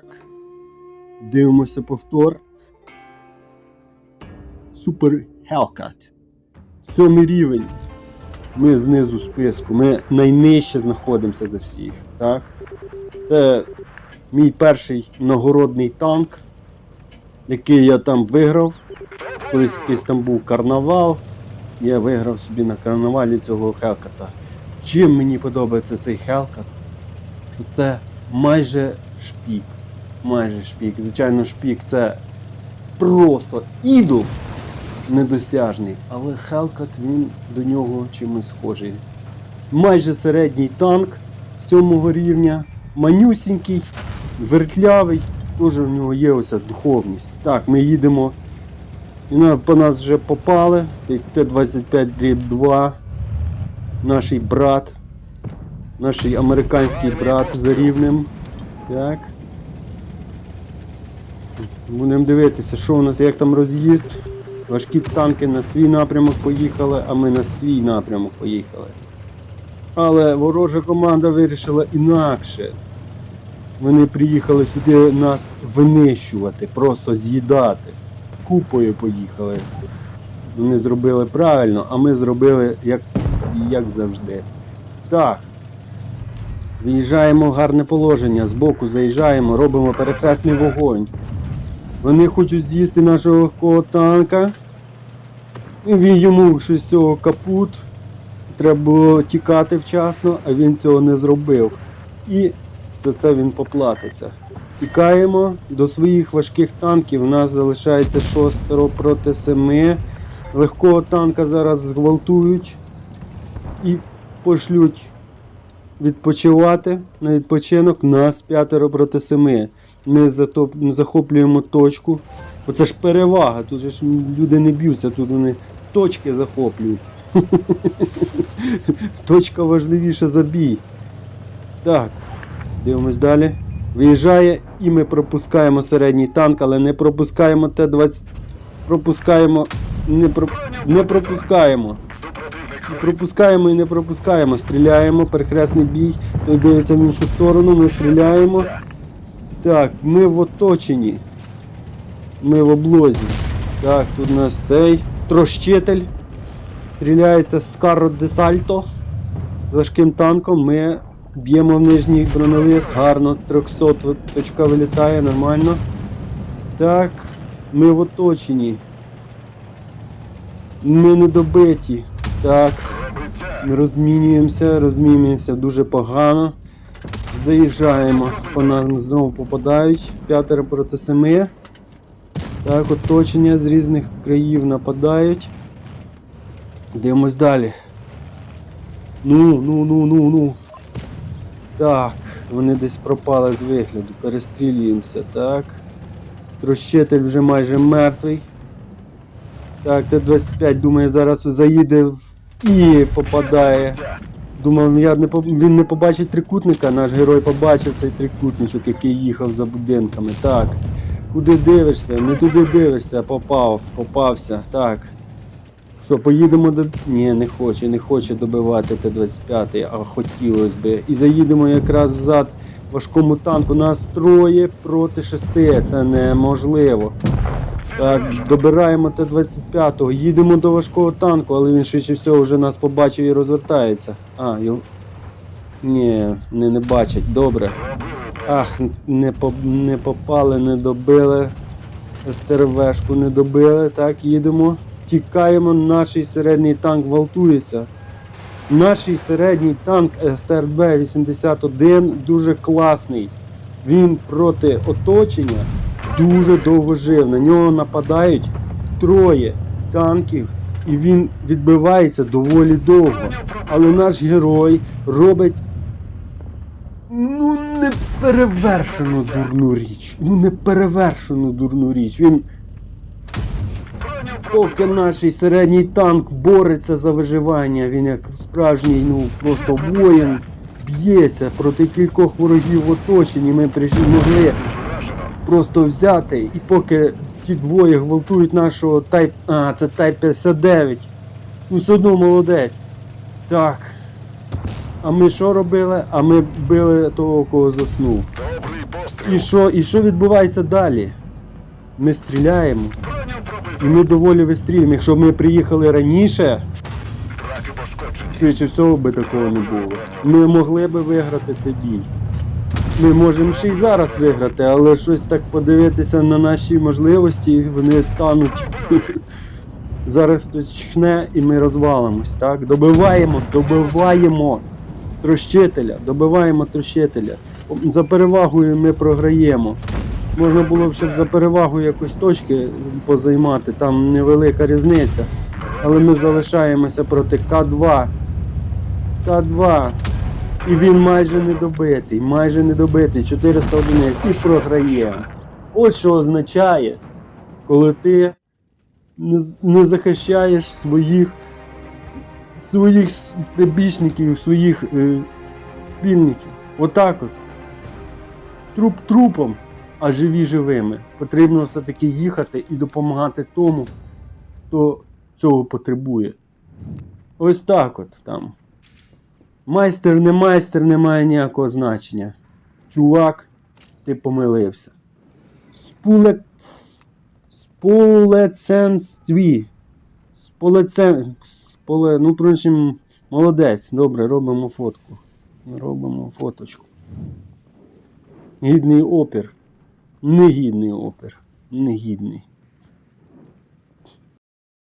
Так. Дивимося повтор. Супер Hellcat. Сьомий рівень. Ми знизу списку. Ми найнижче знаходимося за всіх. Так? Це мій перший нагородний танк, який я там виграв. Колись якийсь там був карнавал. Я виграв собі на карнавалі цього Хелката. Чим мені подобається цей Хелкат? Що це майже шпік. Майже шпік. Звичайно, шпік це просто ідол недосяжний, але Хелкат він до нього чимось схожий. Майже середній танк сьомого рівня, манюсінький, вертлявий, теж в нього є оця духовність. Так, ми їдемо. І по нас вже попали. Цей Т-25 дріб 2. Наш брат. Наш американський брат за рівнем. Так. Будемо дивитися, що у нас, як там роз'їзд. Важкі танки на свій напрямок поїхали, а ми на свій напрямок поїхали. Але ворожа команда вирішила інакше. Вони приїхали сюди нас винищувати, просто з'їдати. Купою поїхали. Вони зробили правильно, а ми зробили як, як завжди. Так. Виїжджаємо в гарне положення, збоку заїжджаємо, робимо перехресний вогонь. Вони хочуть з'їсти нашого легкого танка. Він йому щось цього капут. Треба було тікати вчасно, а він цього не зробив. І за це він поплатиться. Тікаємо до своїх важких танків. У нас залишається шостеро проти семи. Легкого танка зараз зґвалтують і пошлють відпочивати на відпочинок нас п'ятеро проти семи. Ми затоп- захоплюємо точку. Оце ж перевага. Тут же ж люди не б'ються, тут вони точки захоплюють. Точка важливіша за бій. Так, дивимось далі. Виїжджає і ми пропускаємо середній танк, але не пропускаємо Т-20. Пропускаємо. Не, про... не пропускаємо. Пропускаємо і не пропускаємо. Стріляємо, перехресний бій. Той дивиться в іншу сторону, ми стріляємо. Так, ми в оточенні. Ми в облозі. Так, тут у нас цей трощитель. Стріляється з Карро де Сальто. З важким танком. Ми б'ємо в нижній бронелист. Гарно, 300 точка вилітає, нормально. Так, ми в оточенні. Ми не добиті. Так. Ми розмінюємося, розмінюємося дуже погано. Заїжджаємо, по нам знову попадають. П'ятеро проти семи. Так, оточення з різних країв нападають. Дивимось далі. Ну, ну, ну, ну, ну. Так, вони десь пропали з вигляду. Перестрілюємося, так. Трощитель вже майже мертвий. Так, Т-25, думаю, зараз заїде в... і попадає. Думав, я не по- він не побачить трикутника, наш герой побачив цей трикутничок, який їхав за будинками. Так. Куди дивишся? Не туди дивишся, попав, попався. Так. Що, поїдемо до. Ні, не хоче, не хоче добивати Т-25, а хотілося би. І заїдемо якраз взад важкому танку. Нас троє проти шести. Це неможливо. Так, добираємо Т-25, їдемо до важкого танку, але він швидше всього вже нас побачив і розвертається. А, його. Ні, не, не бачить, добре. Ах, не, по, не попали, не добили. СТРВшку не добили. Так, їдемо. Тікаємо, наш середній танк гвалтується. Наш середній танк СТРБ-81 дуже класний. Він проти оточення дуже довго жив. На нього нападають троє танків, і він відбивається доволі довго. Але наш герой робить ну неперевершену дурну річ. Ну неперевершену дурну річ. Він. Поки наш середній танк бореться за виживання, він як справжній, ну просто воїн б'ється проти кількох ворогів в оточенні. Ми прийшли могли просто взяти, і поки ті двоє гвалтують нашого Type... А, це Type 59. Ну, все одно молодець. Так. А ми що робили? А ми били того, кого заснув. І що, і що відбувається далі? Ми стріляємо. І ми доволі вистрілюємо. Якщо б ми приїхали раніше, швидше всього би такого не було. Ми могли би виграти цей бій. Ми можемо ще й зараз виграти, але щось так подивитися на наші можливості, вони стануть. Зараз хтось чхне і ми розвалимось, так? Добиваємо, добиваємо трощителя, добиваємо трощителя. За перевагою ми програємо. Можна було б ще за перевагою якось точки позаймати, там невелика різниця. Але ми залишаємося проти К2. К2. І він майже не добитий, майже не добитий, 400 одиниць і програємо. От що означає, коли ти не, не захищаєш своїх своїх прибічників, своїх е, спільників. Отак от. Труп трупом, а живі живими. Потрібно все-таки їхати і допомагати тому, хто цього потребує. Ось так от там. Майстер, не майстер, не має ніякого значення. Чувак, ти помилився. Спуле... Сполеценстві. Сполецен... Споле... Ну, прочим, молодець. Добре, робимо фотку. Робимо фоточку. Гідний опір. Негідний опір. Негідний.